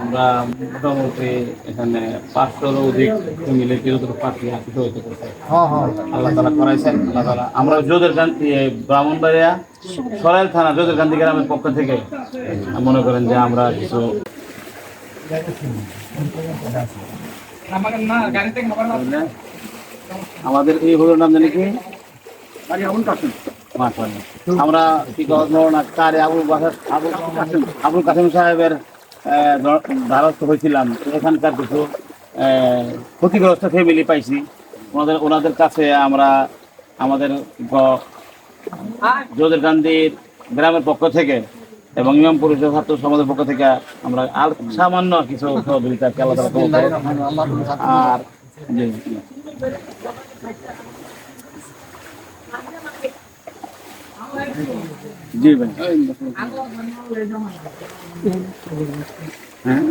আমরা মোটামুটি এখানে পাঁচশোরও অধিক মিলে আল্লাহ আল্লাহ তালা আমরা যোধের গান্ধী ব্রাহ্মণবাড়িয়া সরাইল থানা যোধের গান্ধী গ্রামের পক্ষ থেকে মনে করেন যে আমরা কিছু আমাদের এই হলো নাম জানি কি। আমরা কি কারে আবুল কাসিম আবুল কাসিম সাহেবের দ্বারস্থ হয়েছিলাম। এখানকার কিছু আহ, ক্ষতিগ্রস্ত ফ্যামিলি পাইছি। ওনাদের ওনাদের কাছে আমরা আমাদের গ- যোধের গান্ধীর গ্রামের পক্ষ থেকে এবং ইমাম পরিষদ ছাত্র সমাজের পক্ষ থেকে আমরা আর সামান্য কিছু সহযোগিতা আর কি আল্লাহ তাআলা কবুল করুন। আর হ্যাঁ?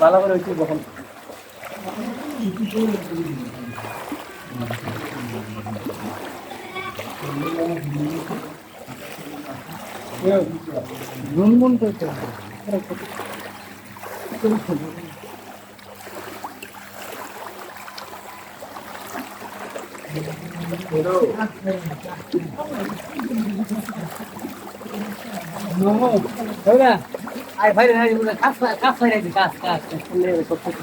ভালো করে কখন গুনগুন করতে আই ভাই রে কাজ কাজ করে কাজ কাজ শুনলে সব কিছু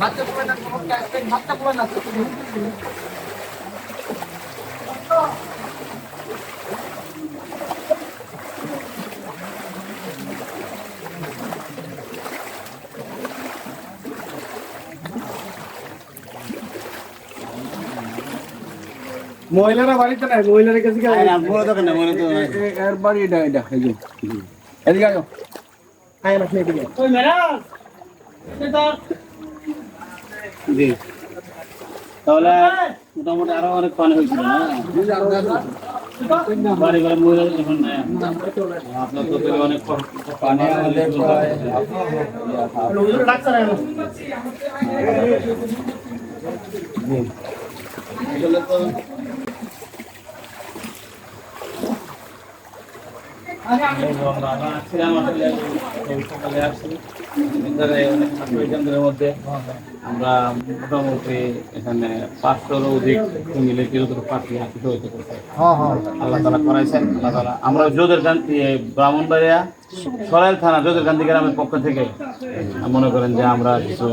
বাচ্চা পুরো না বাচ্চা পুরো না মহিলারা বাড়িতে নাই মহিলার কাছে এর বাড়ি এটা এটা এদিকে আয়। আয় না এদিকে ওই ম্যাডাম তাহলে মোটামুটি আরও অনেক পানি হয়েছিল বাড়ি বাড়ি। আপনার তো অনেক পানি আমরা মোটামুটি এখানে পাঁচশোরও অধিক মিলে আমরা যোধের গান্ধী ব্রাহ্মণবাড়িয়া সরাইল থানা যোধের গান্ধী গ্রামের পক্ষ থেকে মনে করেন যে আমরা কিছু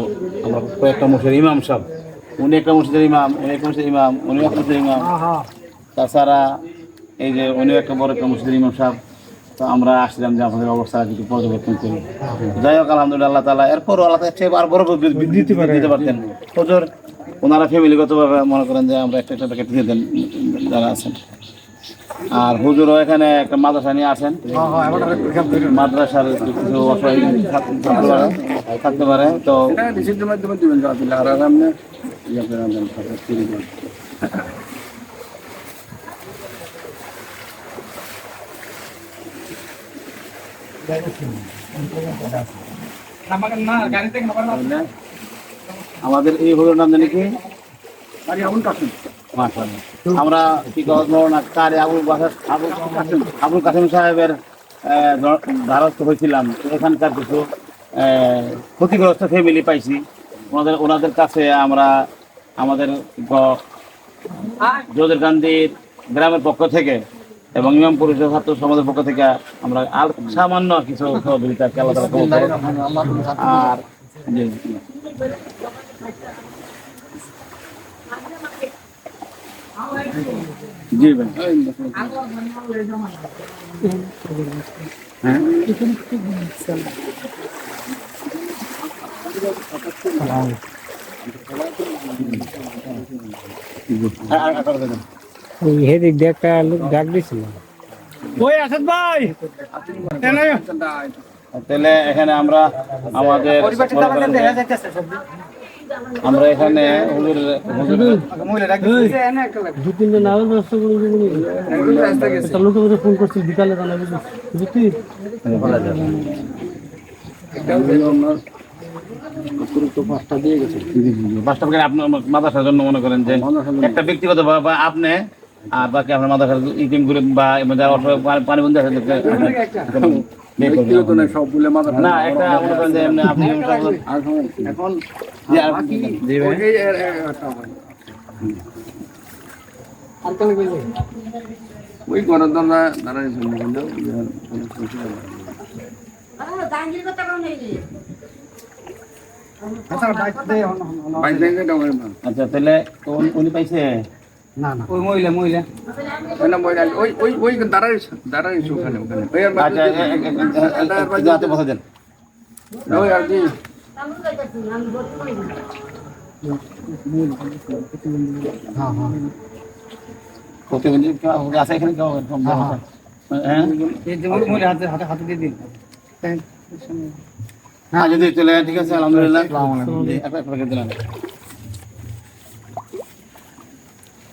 আমরা কয়েকটা মসজিদের ইমাম সব উনি একটা মসজিদের ইমাম উনি একটা মসজিদের ইমাম উনি একটা মসজিদের ইমাম তাছাড়া এই যে উনি একটা বড় একটা মসজিদের ইমাম সাহেব তো আমরা আসলাম যে আমাদের অবস্থা কিছু পর্যবেক্ষণ করি। যাই হোক আলহামদুলিল্লাহ তালা এরপরও আল্লাহ চেয়ে আর বড় দিতে পারতেন। হুজুর ওনারা ফ্যামিলিগতভাবে মনে করেন যে আমরা একটা একটা প্যাকেট দিয়ে দেন যারা আছেন। আর হুজুরও এখানে একটা মাদ্রাসা নিয়ে আসেন। মাদ্রাসার কিছু অসহায় থাক- থাকতে পারে থাকতে পারে তো মাধ্যমে আমাদের এই হলো নাম জানি কি। আমরা কি কারে আবুল আবুল কাসিম সাহেবের দ্বারস্থ হয়েছিলাম। এখানকার কিছু ক্ষতিগ্রস্ত ফ্যামিলি পাইছি। ওনাদের ওনাদের কাছে আমরা আমাদের গ- গান্ধীর গ্রামের পক্ষ থেকে এবং ইমাম পরিষদ ছাত্র সমাজের পক্ষ থেকে আমরা আর সামান্য কিছু সহযোগিতা। আর জি, ভাই হ্যাঁ আর-। ওই হেদিক দিয়ে একটা লোক ডাক দিছিল। ওই আসাদ ভাই! তাহলে এখানে আমরা আমাদের আমরা এখানে হুজুর হুজুর। দু তিনটে নাও ব্যবস্থা করে দিবনি একটা লোকের ফোন করছিল বিকালে জানাবি বুঝলি পাঁচটা করে আপনার মাদ্রাসার জন্য মনে করেন যে একটা ব্যক্তিগত আপনি আর বাকি আপনার মাদ্রাসার ইটিম গ্রুপ বা এমনি যারা অসহায় পানি- পানিবন্দী আছে মাথা না একটা আপনি এখন। ওই গণতন্ত্র দাঁড়ায়। আচ্ছা তাহলে উনি পাইছে? না না। ওই মহিলা মহিলা। না, ওই ওই- ওই- ওই দাঁড়াইছে, দাঁড়াইছে ওখানে, ওখানে। আচ্ছা বসে দেন। ওই আর কি, হ্যাঁ হ্যাঁ। প্রতিবন্ধী আছে এখানে? কেউ হ্যাঁ মহিলা হাতে হাতে হাতে দিয়ে দিন। হ্যাঁ যদি চলে ঠিক আছে আলহামদুলিল্লাহ। দিলাম ওই, হুজুর, আশেপাশে যে নিম্ন এটাকে আমরা সমাধান করব, খেলা, খেলা। সমস্যা নাই, আমরা যাব, আমরা যাব, যাব। আমরা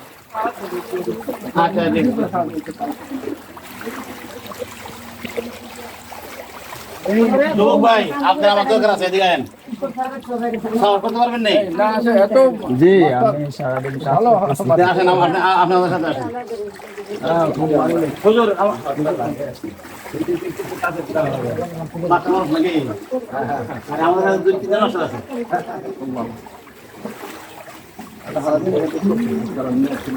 আচ্ছা, ভাই, আপনার আমার দরকার আছে, এদিকে আয়েন। আছে, জি আমি সারাদিন আসেন, আমাদের সাথে আসেন। হুজুর, আমার- বাচ্চা মানুষ নাকি? আর আমাদের কাছে দুই তিনজন মানুষ আছে।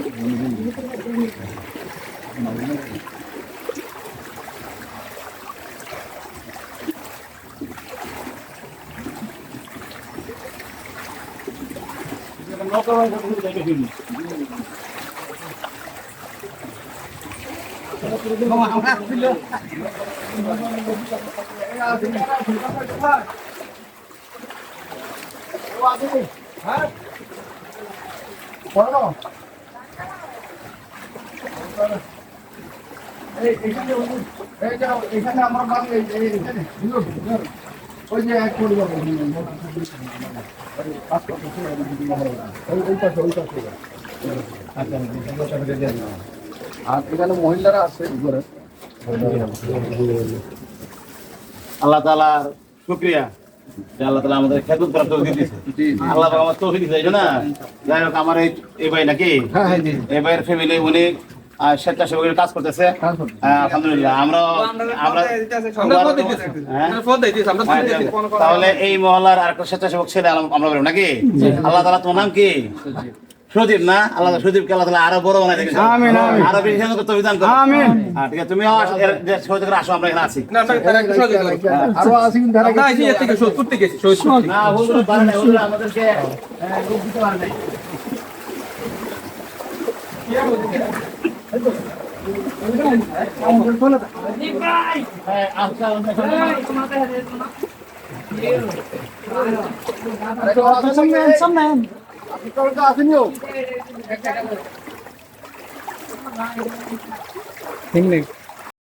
এই যে, এখানে আমার বাড়ি, এখানে, যে এক কোটি। আর এখানে মহিলারা আছে আল্লাহ তাআলার শুকরিয়া আল্লাহ তাআলা আমাদের খেদমত করার তৌফিক দিয়েছে। জি, জি। আল্লাহ আমার তৌফিক দিয়েছে না? যাই হোক আমার এই এই ভাই নাকি? হ্যাঁ হ্যাঁ জি এই ভাইয়ের ফ্যামিলি উনি স্বেচ্ছাসেবকের কাজ করতেছে। হ্যাঁ, আলহামদুলিল্লাহ আমরা আমরা হ্যাঁ? আচ্ছা, তাহলে এই মহল্লার আরেকটা স্বেচ্ছাসেবক ছেলে আমরা নাকি? আল্লাহ তালা তোমার নাম কি? সুদীপ না আল্লাহ সুদীপকে আল্লাহ তাআলা আরও বড় বানাই দেখেছে আরও বেশি সংখ্যক তৌফিক করো হ্যাঁ, ঠিক আছে যে সহযোগী করে আসো আমরা এখানে আছি আরও আছে কিন্তু ধারা না হুজুর পারে না হুজুর আমাদেরকে আহ, রূপ দিতে পারে নাই হ্যাঁ, আচ্ছা, আসেনিও ঠিক নেই